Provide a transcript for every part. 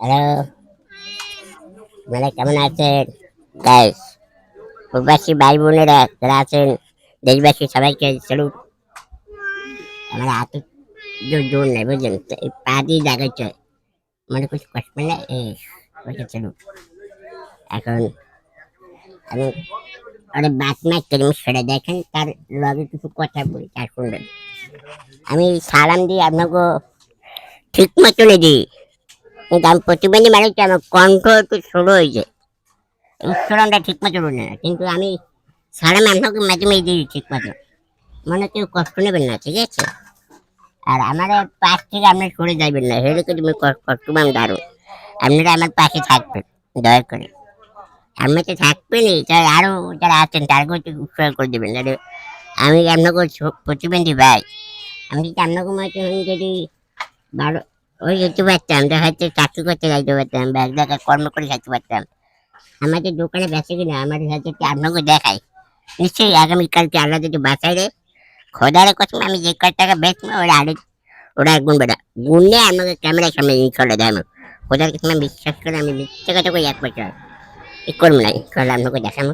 Hello. মানে কেমন আছেন? গাইস প্রবাসী ভাই বোনেরা যারা আছেন দেশবাসী সবাইকে স্যালুট। আমার হাতে জোর জোর নেই বুঝলেন? এই পা দিয়ে জাগাইছে মনে কিছু কষ্ট পেলে এই সবাইকে স্যালুট। এখন আমি আরে বাত মাছ করে সেটা দেখেন তার লগে কিছু কথা বলি তার শুনবেন। আমি সালাম দিই আপনাকে ঠিক মতনই দিই। কিন্তু আমি প্রতিবন্ধী মানুষ আমার কণ্ঠ একটু ছোট হয়েছে। উচ্চারণটা ঠিক মতো বলি না, কিন্তু আমি সালাম আপনাকে মাঝে মাঝে দিই ঠিক মতো মনে কেউ কষ্ট নেবেন না, ঠিক আছে? আর আমার পাশ থেকে আপনি সরে যাবেন না হেলে করে তুমি কষ্ট পান দারুণ। আপনারা আমার পাশে থাকবেন, দয়া করে। আপনি তো থাকবেনই, তাই আরও যারা আছেন তারকেও একটু উৎসাহ করে দেবেন, যাতে আমি আপনাকে প্রতিবন্ধী ভাই। আমি যদি আপনাকে যদি ভালো ওই যেতে পারতাম দেখা যাচ্ছে চাকরি করতে যাইতে পারতাম বা এক জায়গায় কর্ম করে খাইতে পারতাম আমাদের দোকানে বেঁচে কিনা আমাদের সাথে আপনাকে দেখাই। নিশ্চয়ই আগামীকালকে আল্লাহ যদি বাঁচাই রে খোদারে কথা আমি যে কয় টাকা বেচবো, ওরা আরেক ওরা গুণ বেটা গুণে আপনাকে ক্যামেরার সামনে ইনশাল্লাহ দেখাবো খোদার কাছে আমি বিশ্বাস করে, আমি মিথ্যে কথা কই এক বছর ই করব না ইনশাল্লাহ আপনাকে দেখাবো।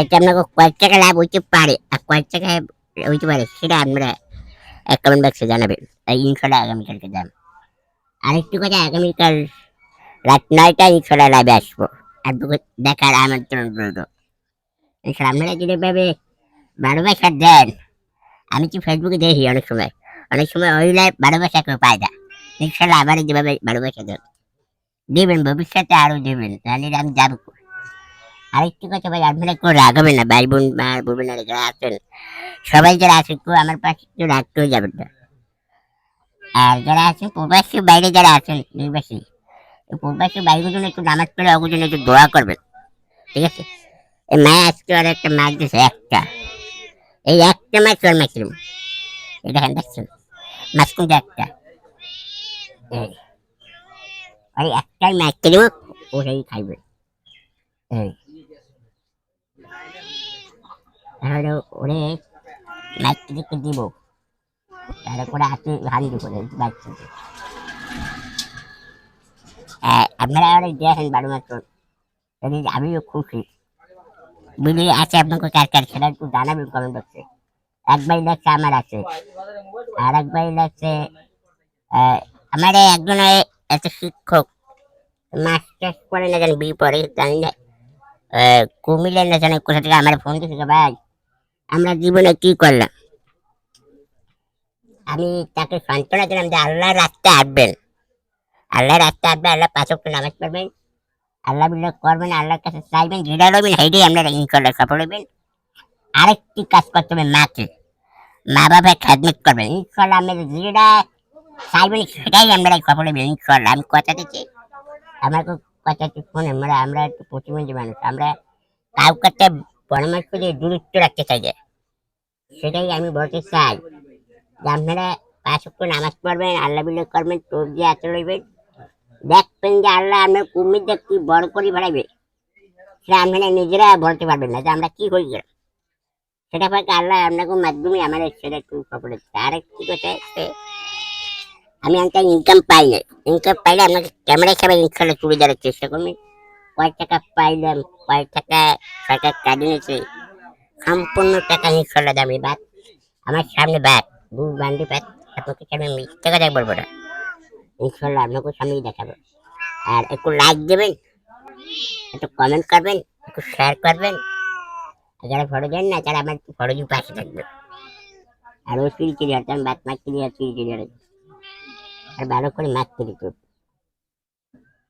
এটা আপনাকে কয়েক টাকা লাভ হইতে পারে, আর কয়েক টাকা হইতে পারে, সেটা আপনারা কমেন্ট বক্সে জানাবেন। তাই ইনশাল্লাহ আগামীকালকে যান আরেকটু কথা, আগামীকাল রাত নয়টায় ইনশাল্লাহ লাইভে আসব। আপনাকে দেখার আমন্ত্রণ রইল। ইনশাল্লাহ আপনারা যদি ভালোবাসা দেন, আমি কি ফেসবুকে দেখি অনেক সময়? অনেক সময় ওই লাইভ ভালোবাসা কেউ পায় না। ইনশাল্লাহ আবার যেভাবে ভালোবাসা দেন, দেবেন, ভবিষ্যতে আরও দেবেন, তাহলে আমি যাব? আরেকটি কথা ভাই, আপনারা কেউ রাগাবেন না, ভাই বোন, মা বোনেরা যারা আছেন, সবাই যারা আছেন, কেউ আমার পাশে কেউ রাখতেও যাবেন না। আর যারা আছেন প্রবাসী বাইরে যারা আছেন, নির্বাসী, এই প্রবাসী বাইরের জন্য একটু নামাজ পড়ে ওগুলোর জন্য একটু দোয়া করবেন, ঠিক আছে? এই মায় আজকে আর একটা মাছ দিয়েছে একটা। এই একটা মাছ ওর মাছ কিরম এই দেখেন, দেখছেন? মাছ কিন্তু একটা? এই। একটাই মাছ কিরম ও সেই খাইবে। তাহলে ওরে মাছ কিছু দিব। করে বাচ্চা আপনারা বারো মাত্র। আমিও খুশি। আছে আপনাকে কার কার সেটা একটু জানাবেন কমেন্ট লাগছে আমার আছে। আর এক ভাই লাগছে আমার একজন একটা শিক্ষক। মাস্টার্স করে না জানি বি পরে জানি না। আহ, কুমিল্লা না জানি কোথা থেকে আমার ফোন দিয়েছে ভাই। আমরা জীবনে কি করলাম? আমি তাকে সান্ত্বনা দিলাম যে আল্লাহ রাস্তায় আসবেন। আল্লাহ রাস্তায় আসবেন আল্লাহ পাঁচক নামাজ পড়বেন। আল্লাহ বিল্লাহ করবেন, আল্লাহর কাছে চাইবেন যেটা রবেন সেইটাই আপনারা ইনশাল্লাহ সফল হবেন আরেকটি কাজ করতে হবে মাকে। মা বাবার খেদমত করবেন। ইনশাল্লাহ আপনারা যেটা চাইবেন, সেটাই আপনারা সফল হবেন ইনশাল্লাহ আমি কথা দিচ্ছি। আমার কথা শোনেন, আমরা আমরা একটু প্রতিবন্ধী মানুষ। আমরা কাউকে পরামর্শ দিয়ে দূরত্ব রাখতে চাই সেটাই আমি বলতে চাই। যে আপনারা পাঁচ নামাজ পড়বেন, আল্লাহ বিল্লাহ করবেন টোপ দিয়ে হাতে লইবেন। দেখবেন যে আল্লাহ আপনার কুমির কি বড় করে বাড়াবে সেটা আপনারা নিজেরা বলতে পারবেন না যে আমরা কি গেলাম সেটা পাকে আল্লাহ আপনাকে মাধ্যমে আমাদের সেটা একটু সফল হচ্ছে আরেকটি কথা হচ্ছে, আমি একটা ইনকাম পাই না ইনকাম পাইলে আপনাকে ক্যামেরা হিসাবে ইনশাল্লাহ তুলে দেওয়ার চেষ্টা করবেন কয় টাকা পাইলাম, কয় টাকা সরকার কাটে নিয়েছে সম্পূর্ণ টাকা ইনশাল্লাহ দামি বাদ। আমার সামনে বাদ। দু বান্ডি বাদ আপনাকে সামনে মিথ্যে কথা বলব না ইনশাল্লাহ আপনাকে সামনেই দেখাবো। আর একটু লাইক দেবেন, একটু কমেন্ট করবেন, একটু শেয়ার করবেন। যারা ফটো দেন না, তারা আমার ফটো দিয়ে পাশে থাকবে। আর ওই চুরি চুরি আমি বাদ মাছ চুরি আর চুরি চুরি আর ভালো করে মাছ চুরি করবে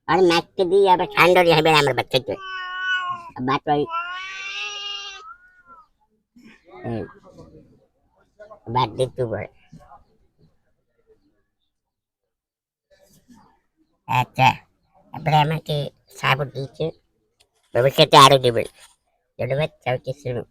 আর মাছকে দিয়ে আবার ঠান্ডা হবে আমার বাচ্চাকে। বাট ওই এই, বাদ দিতে পারে আচ্ছা তারপরে আমাকে সাপোর্ট দিয়েছে ভবিষ্যতে আরও দেবেন ধন্যবাদ সবাইকে শুরু